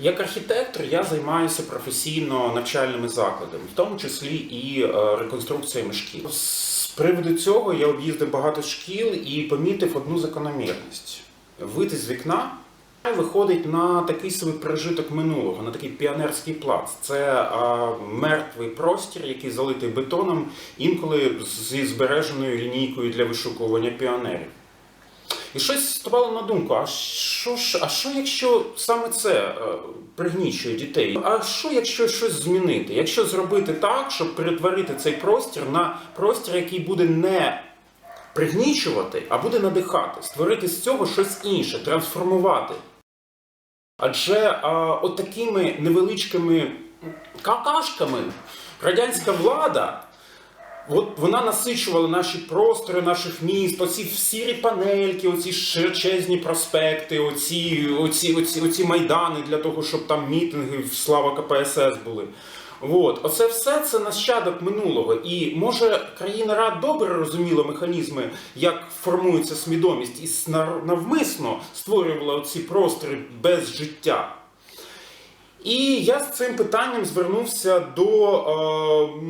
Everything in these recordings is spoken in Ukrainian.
Як архітектор я займаюся професійно навчальними закладами, в тому числі і е, реконструкціями шкіл. З приводу цього я об'їздив багато шкіл і помітив одну закономірність: вийти з вікна виходить на такий собі пережиток минулого, на такий піонерський плац. Це а, мертвий простір, який залитий бетоном, інколи зі збереженою лінійкою для вишукування піонерів. І щось ставало на думку: а що ж, а що якщо саме це е, пригнічує дітей? А що якщо щось змінити? Якщо зробити так, щоб перетворити цей простір на простір, який буде не пригнічувати, а буде надихати, створити з цього щось інше, трансформувати. Адже а, от такими невеличкими какашками радянська влада. От вона насичувала наші простори наших міст, оці сірі панельки, оці широчезні проспекти, оці, оці, оці, оці майдани для того, щоб там мітинги в слава КПСС були. От. Оце все це нащадок минулого. І може країна рад добре розуміла механізми, як формується свідомість, і навмисно створювала ці простори без життя. І я з цим питанням звернувся до е,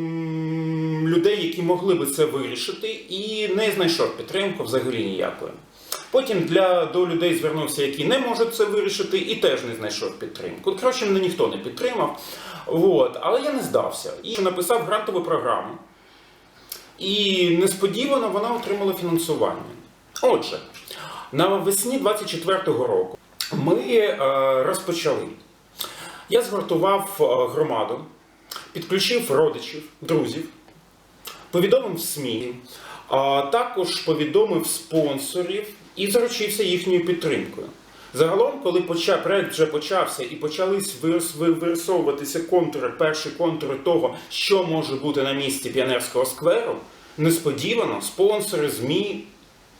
людей, які могли би це вирішити, і не знайшов підтримку взагалі ніякої. Потім для, до людей звернувся, які не можуть це вирішити, і теж не знайшов підтримку. Коротше, мене ніхто не підтримав. От. Але я не здався. І написав грантову програму. І несподівано вона отримала фінансування. Отже, навесні 24-го року ми е, розпочали. Я згуртував е, громаду, підключив родичів, друзів, повідомив СМІ, також повідомив спонсорів і заручився їхньою підтримкою. Загалом, коли почав, проект вже почався і почались вирис- вирисовуватися контури, перші контури того, що може бути на місці піонерського скверу, несподівано спонсори, ЗМІ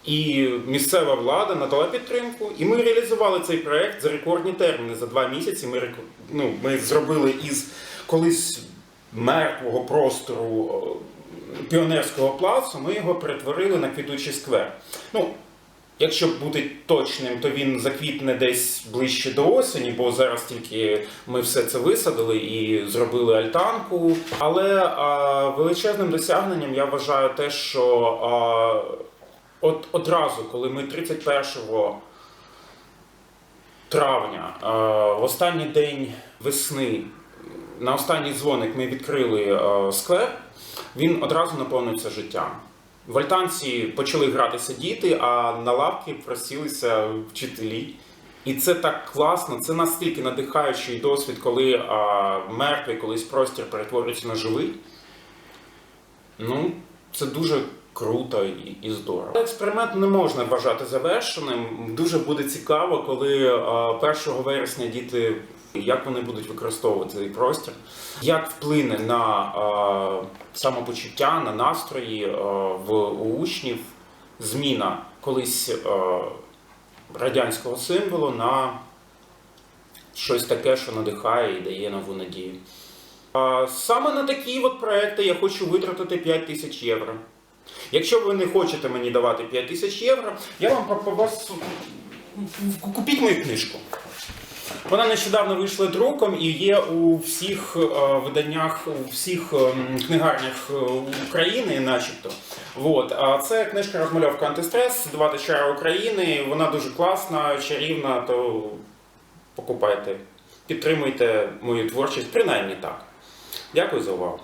і місцева влада надала підтримку, і ми реалізували цей проект за рекордні терміни. За два місяці ми, ну, ми зробили із колись мертвого простору е, піонерського плацу, ми його перетворили на квітучий сквер. Ну, Якщо бути точним, то він заквітне десь ближче до осені, бо зараз тільки ми все це висадили і зробили альтанку. Але а, величезним досягненням я вважаю те, що а, от одразу, коли ми 31 травня, а, в останній день весни, на останній дзвоник ми відкрили а, сквер, він одразу наповнився життям. В альтанці почали гратися діти, а на лавки просілися вчителі. І це так класно, це настільки надихаючий досвід, коли а, мертвий колись простір перетворюється на живий. Ну, це дуже круто і, і здорово. Експеримент не можна вважати завершеним. Дуже буде цікаво, коли а, 1 вересня діти. Як вони будуть використовувати цей простір, як вплине на а, самопочуття, на настрої а, в у учнів зміна колись радянського символу на щось таке, що надихає і дає нову надію. Саме на такі от проекти я хочу витратити 5 тисяч євро. Якщо ви не хочете мені давати 5 тисяч євро, я вам пропоную купіть мою книжку. Вона нещодавно вийшла друком і є у всіх е, виданнях, у всіх е, книгарнях е, України, начебто. Вот. А це книжка розмальовка антистрес, два течера України. Вона дуже класна, чарівна, то покупайте, підтримуйте мою творчість, принаймні так. Дякую за увагу.